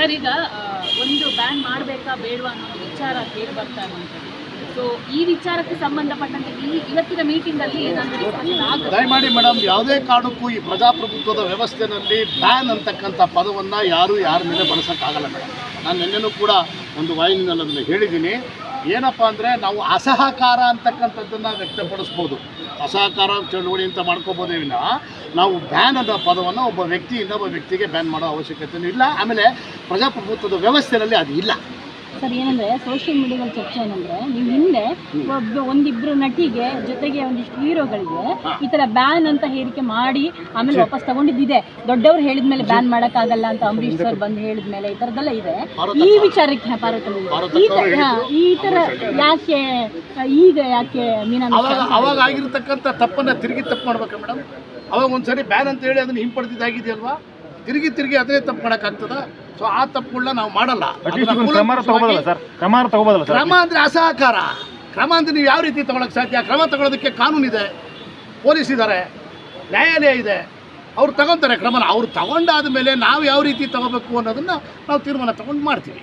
Sir ಈಗ ಒಂದು ban ಮಾಡಬೇಕಾ ಬೇಡವಾ ಅನ್ನೋ ವಿಚಾರ ಕೇಳಿ ಬರ್ತಾ ಇರುವಂಥದ್ದು ಸೊ ಈ ವಿಚಾರಕ್ಕೆ ಸಂಬಂಧಪಟ್ಟಂತೆ ಈ ಇವತ್ತಿನ ಮೀಟಿಂಗಲ್ಲಿ ಏನಾದರೂ ಆಗುತ್ತೆ? ದಯಮಾಡಿ ಮೇಡಮ್ ಯಾವುದೇ ಕಾರಣಕ್ಕೂ ಈ ಪ್ರಜಾಪ್ರಭುತ್ವದ ವ್ಯವಸ್ಥೆಯಲ್ಲಿ ಬ್ಯಾನ್ ಅಂತಕ್ಕಂಥ ಪದವನ್ನು ಯಾರು ಯಾರ ಮೇಲೆ ಬಳಸೋಕ್ಕಾಗಲ್ಲ ಮೇಡಮ್ ನಾನು ನಿನ್ನೆನೂ ಕೂಡ ಒಂದು ವಾಹಿನಿನಲ್ಲಿ ಅದನ್ನು ಹೇಳಿದ್ದೀನಿ. ಏನಪ್ಪ ಅಂದರೆ ನಾವು ಅಸಹಕಾರ ಅಂತಕ್ಕಂಥದ್ದನ್ನು ವ್ಯಕ್ತಪಡಿಸ್ಬೋದು. ಅಸಹಕಾರ ಚಳುವಳಿ ಅಂತ ಮಾಡ್ಕೋಬೋದು ವಿನ ನಾವು ಬ್ಯಾನ್ ಅನ್ನೋ ಪದವನ್ನು ಒಬ್ಬ ವ್ಯಕ್ತಿಯಿಂದ ಒಬ್ಬ ವ್ಯಕ್ತಿಗೆ ಬ್ಯಾನ್ ಮಾಡೋ ಅವಶ್ಯಕತೆಯೂ ಇಲ್ಲ. ಆಮೇಲೆ ಪ್ರಜಾಪ್ರಭುತ್ವದ ವ್ಯವಸ್ಥೆಯಲ್ಲಿ ಅದು ಇಲ್ಲ. ಸರ್ ಏನಂದ್ರೆ ಸೋಷಿಯಲ್ ಮೀಡಿಯಾದಲ್ಲಿ ಚರ್ಚೆ ಏನಂದ್ರೆ ನೀವು ಹಿಂದೆ ಒಬ್ಬ ಒಂದಿಬ್ರು ನಟಿಗೆ ಜೊತೆಗೆ ಒಂದಿಷ್ಟು ಹೀರೋಗಳಿಗೆ ಈ ತರ ಬ್ಯಾನ್ ಅಂತ ಹೇಳಿಕೆ ಮಾಡಿ ಆಮೇಲೆ ವಾಪಸ್ ತಗೊಂಡಿದ್ದಿದೆ. ದೊಡ್ಡವ್ರು ಹೇಳಿದ್ಮೇಲೆ ಬ್ಯಾನ್ ಮಾಡಕ್ಕಾಗಲ್ಲ ಅಂತ ಅಂಬರೀಶ್ ಸರ್ ಬಂದು ಹೇಳಿದ್ಮೇಲೆ ಈ ತರದೆಲ್ಲ ಇದೆ. ಈ ವಿಚಾರಕ್ಕೆ ಈ ತರ ಈ ತರ ಯಾಕೆ ಈಗ ಯಾಕೆ ಮೀನಾ ಅವಾಗ ಮಿಶ್ರಾ ಅವಾಗ ಆಗಿರ್ತಕ್ಕಂಥ ತಪ್ಪನ್ನು ತಿರುಗಿ ತಪ್ಪು ಮಾಡ್ಬೇಕಾ ಮೇಡಮ್ ಅವಾಗ ಒಂದ್ಸರಿ ಬ್ಯಾನ್ ಅಂತ ಹೇಳಿ ಅದನ್ನ ಹಿಂಪಡೆದಿದ್ದಾಗಿದೆಯಲ್ವಾ? ತಿರುಗಿ ತಿರುಗಿ ಅದೇ ತಪ್ಪು ಮಾಡೋಕ್ಕಾಗ್ತದ? ಸೊ ಆ ತಪ್ಪುಗಳನ್ನ ನಾವು ಮಾಡಲ್ಲ. ಕ್ರಮ ಅಂದ್ರೆ ಅಸಹಕಾರ. ಕ್ರಮ ಅಂದ್ರೆ ನೀವು ಯಾವ ರೀತಿ ತಗೊಳಕ್ ಸಾಧ್ಯ? ಕ್ರಮ ತಗೊಳ್ಳೋದಕ್ಕೆ ಕಾನೂನಿದೆ ಪೊಲೀಸ್ ಇದ್ದಾರೆ ನ್ಯಾಯಾಲಯ ಇದೆ. ಅವ್ರು ತಗೊಂತಾರೆ ಕ್ರಮನ. ಅವ್ರು ತಗೊಂಡಾದ ಮೇಲೆ ನಾವು ಯಾವ ರೀತಿ ತಗೋಬೇಕು ಅನ್ನೋದನ್ನ ನಾವು ತೀರ್ಮಾನ ತಗೊಂಡು ಮಾಡ್ತೀವಿ.